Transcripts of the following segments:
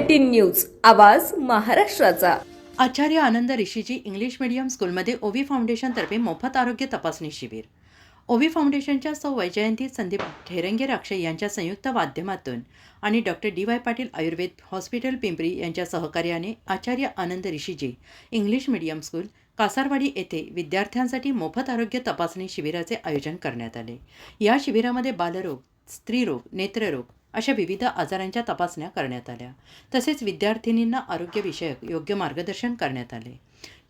Eighteen news आवाज महाराष्ट्राचा. आचार्य Anand Rishiji English medium स्कूलमध्ये ओवी फाउंडेशनतर्फे मोफत आरोग्य तपासणी शिबिर. ओवी फाउंडेशनच्या सौ वैजयंती संदीप ठेरंगे राक्षे यांच्या संयुक्त माध्यमातून आणि doctor D Y Patil Ayurved hospital Pimpri यांच्या सहकार्याने Acharya Anand Rishiji English medium school Kasarwadi येथे विद्यार्थ्यांसाठी मोफत आरोग्य तपासणी शिबिराचे आयोजन करण्यात आले. या शिबिरामध्ये बालरोग स्त्रीरोग नेत्ररोग अशा विविध आजारांच्या तपासण्या करण्यात आल्या. तसेच विद्यार्थिनींना आरोग्यविषयक योग्य मार्गदर्शन करण्यात आले.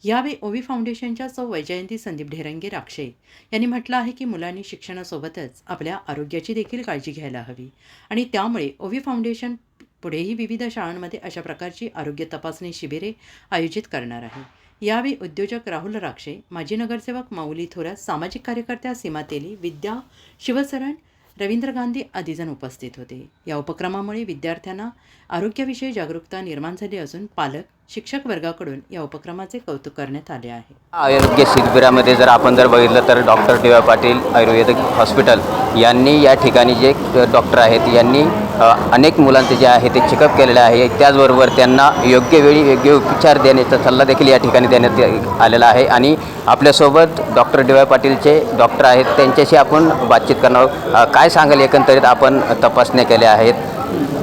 यावेळी ओवी फाउंडेशनच्या सौ. वैजयंती संदीप ढेरंगे राक्षे यांनी म्हटलं आहे की मुलांनी शिक्षणासोबतच आपल्या आरोग्याची देखील काळजी घ्यायला हवी. आणि त्यामुळे ओवी फाउंडेशन पुढेही विविध शाळांमध्ये अशा प्रकारची आरोग्य तपासणी शिबिरे आयोजित करणार आहे. यावेळी उद्योजक राहुल राक्षे माजी नगरसेवक माऊली थोरात सामाजिक कार्यकर्त्या सीमा तेली विद्या शिवसरण रवींद्र गांधी आदीजण उपस्थित होते. या उपक्रमामुळे विद्यार्थ्यांना आरोग्याविषयी जागरूकता निर्माण झाली असून पालक शिक्षक वर्गाकडून या उपक्रमाचे कौतुक करण्यात आले आहे. आरोग्य शिबिरामध्ये जर आपण जर बघितलं तर doctor T Y Patil Ayurvedic hospital यांनी या ठिकाणी जे डॉक्टर आहेत यांनी अनेक मुलांचे जे आहे ते चेकअप केलेले आहे. त्याचबरोबर त्यांना योग्य वेळी योग्य उपचार देण्याचा सल्ला देखील या ठिकाणी देण्यात आलेला आहे. आणि आपल्यासोबत डॉक्टर डी वाय पाटीलचे डॉक्टर आहेत. त्यांच्याशी आपण बातचीत करणार आहोत. काय सांगाल? एकंदरीत आपण तपासण्या केल्या आहेत.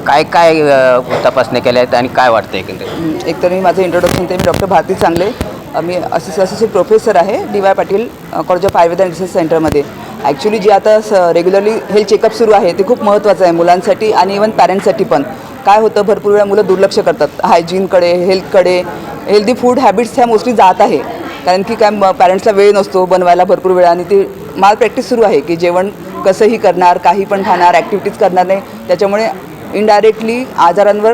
काय काय तपासण्या केल्या आहेत आणि काय वाटतं एकंदरीत? एक तर मी माझं इंट्रोडक्शन ते मी डॉक्टर भारती चांगले. मी असिस्ट असिस्टंट प्रोफेसर आहे D Y Patil college of Ayurved and research सेंटरमध्ये ॲक्च्युली जे आता स रेग्युलरली हेल्थ चेकअप सुरू आहे ते खूप महत्त्वाचं आहे मुलांसाठी आणि इवन पॅरेंट्ससाठी पण. काय होतं भरपूर वेळा मुलं दुर्लक्ष करतात. हायजीनकडे हेल्थकडे हेल्दी फूड हॅबिट्स ह्या मोस्टली जात आहे. कारण की काय पॅरेंट्सला वेळ नसतो बनवायला भरपूर वेळा आणि ती माल प्रॅक्टिस सुरू आहे की जेवण कसंही करणार काही पण खाणार ॲक्टिव्हिटीज करणार नाही. त्याच्यामुळे इनडायरेक्टली आजारांवर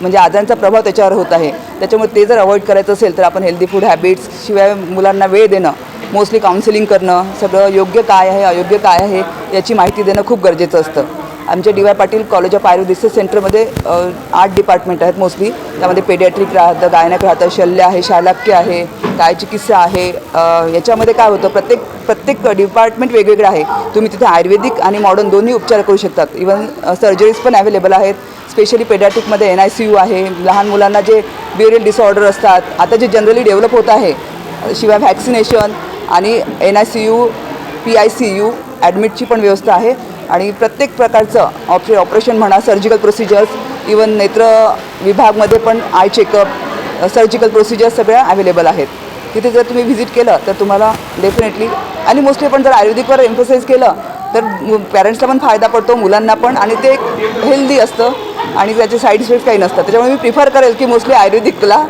म्हणजे आजारांचा प्रभाव त्याच्यावर होत आहे. त्याच्यामुळे ते जर अवॉइड करायचं असेल तर आपण हेल्दी फूड हॅबिट्स शिवाय मुलांना वेळ देणं मोस्टली काउन्सिलिंग करणं सगळं योग्य काय आहे अयोग्य काय आहे याची माहिती देणं खूप गरजेचं असतं. आमच्या D Y Patil college of Ayurved research सेंटरमध्ये आठ डिपार्टमेंट आहेत मोस्टली त्यामध्ये पेडियाट्रिक राहतं गायनक राहतं शल्य आहे शालाक्य आहे काय चिकित्सा आहे याच्यामध्ये काय होतं प्रत्येक प्रत्येक डिपार्टमेंट वेगवेगळं आहे. तुम्ही तिथे आयुर्वेदिक आणि मॉडर्न दोन्ही उपचार करू शकतात. इवन सर्जरीज पण अवेलेबल आहेत. स्पेशली पेडियाट्रिकमध्ये एन आय सी यू आहे. लहान मुलांना जे ब्युरियल डिसऑर्डर असतात आता जे जनरली डेव्हलप होत आहे शिवाय व्हॅक्सिनेशन आणि N I C U P I C U ॲडमिटची पण व्यवस्था आहे. आणि प्रत्येक प्रकारचं ऑपरे ऑपरेशन म्हणा सर्जिकल प्रोसिजर्स इवन नेत्र विभागमध्ये पण आय चेकअप सर्जिकल प्रोसिजर्स सगळ्या अवेलेबल आहेत. तिथे जर तुम्ही व्हिजिट केलं तर तुम्हाला डेफिनेटली आणि मोस्टली पण जर आयुर्वेदिकवर एम्फोसाईज केलं तर पॅरेंट्सला पण फायदा पडतो मुलांना पण आणि ते हेल्दी असतं. आणि त्याचे साईड इफेक्ट काही नसतात. त्याच्यामुळे मी प्रिफर करेल की मोस्टली आयुर्वेदिकला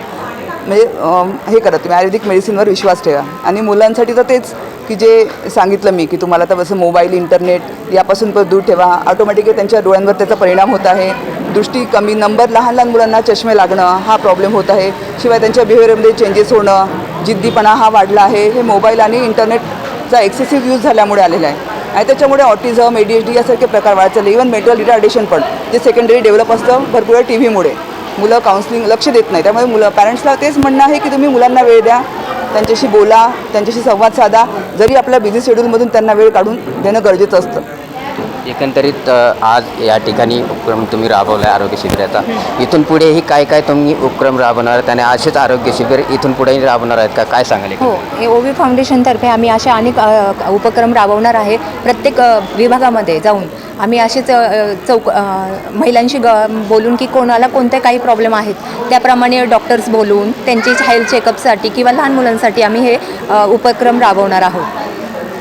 म्हणजे हे करा तुम्ही आयुर्वेदिक मेडिसिनवर विश्वास ठेवा. आणि मुलांसाठी तर तेच की जे सांगितलं मी की तुम्हाला तर असं मोबाईल इंटरनेट यापासून पण दूर ठेवा. ऑटोमॅटिकली त्यांच्या डोळ्यांवर त्याचा परिणाम होत आहे. दृष्टी कमी नंबर लहान लहान मुलांना चष्मे लागणं हा प्रॉब्लेम होत आहे. शिवाय त्यांच्या बिहेवियरमध्ये चेंजेस होणं जिद्दीपणा हा वाढला आहे. हे मोबाईल आणि इंटरनेटचा एक्सेसिव्ह यूज झाल्यामुळे आलेला आहे. आणि त्याच्यामुळे autism A D H D यासारखे प्रकार वाढत चालले. इव्हन मेंटल रिटार्डेशन पण जे सेकंडरी डेव्हलप असतं भरपूर टी व्हीमुळे मुलं काउन्सिलिंग लक्ष देत नाही. त्यामुळे मुलं पॅरेंट्सला तेच म्हणणं आहे की तुम्ही मुलांना वेळ द्या त्यांच्याशी बोला त्यांच्याशी संवाद साधा. जरी आपल्या बिझी शेड्यूलमधून त्यांना वेळ काढून देणं गरजेचं असतं. एकंदरीत आज या ठिकाणी उपक्रम तुम्ही राबवला आहे आरोग्य शिबिराचा. इथून पुढेही काय काय तुम्ही उपक्रम राबवणार आहेत आणि असेच आरोग्य शिबिर इथून पुढेही राबवणार आहेत का? काय सांगाल हो? हे ओवी फाउंडेशनतर्फे आम्ही असे अनेक उपक्रम राबवणार आहे प्रत्येक विभागामध्ये जाऊन. आम्ही असेच चौक महिलांशी ग बोलून की कोणाला कोणते काही प्रॉब्लेम आहेत त्याप्रमाणे डॉक्टर्स बोलून त्यांची हेल्थ चेकअपसाठी किंवा लहान मुलांसाठी आम्ही हे उपक्रम राबवणार आहोत.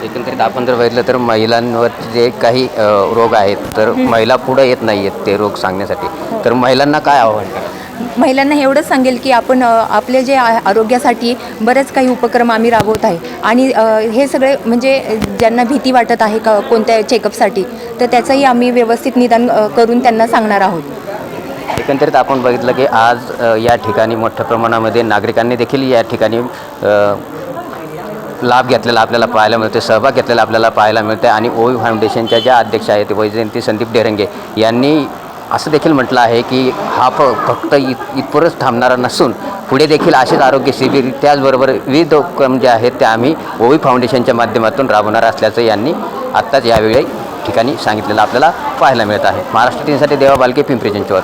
एकंदरीत आपण जर बघितलं तर महिलांवर जे काही अ, रोग आहेत तर महिला पुढे येत नाही आहेत ते रोग सांगण्यासाठी. तर महिलांना काय आव्हान करा महिलांना एवढंच सांगेल की आपण अ, आपले जे आ- आरोग्यासाठी बरेच काही उपक्रम आम्ही राबवत आहे. आणि अ, हे सगळे म्हणजे ज्यांना भीती वाटत आहे का कोणत्या चेकअपसाठी तर त्याचंही आम्ही व्यवस्थित निदान अ, करून त्यांना सांगणार आहोत. एकंदरीत आपण बघितलं की आज अ, या ठिकाणी मोठ्या प्रमाणामध्ये नागरिकांनी देखील या ठिकाणी अ, लाभ घेतलेला आपल्याला पाहायला मिळते सहभाग घेतलेला आपल्याला पाहायला मिळते आणि ओवी फाउंडेशनच्या ज्या अध्यक्ष आहेत वैजयंती संदीप डेरंगे यांनी असं देखील म्हटलं आहे की हा फ फक्त इत इतपुरच थांबणारा नसून पुढे देखील असेच आरोग्य शिबिर त्याचबरोबर विविध उपक्रम जे आहेत ते आम्ही ओवी फाउंडेशनच्या माध्यमातून राबवणार असल्याचं यांनी आत्ताच यावेळी ठिकाणी सांगितलेलं आपल्याला पाहायला मिळत आहे. महाराष्ट्र टीमसाठी देवा बालके पिंपरी चिंचवड.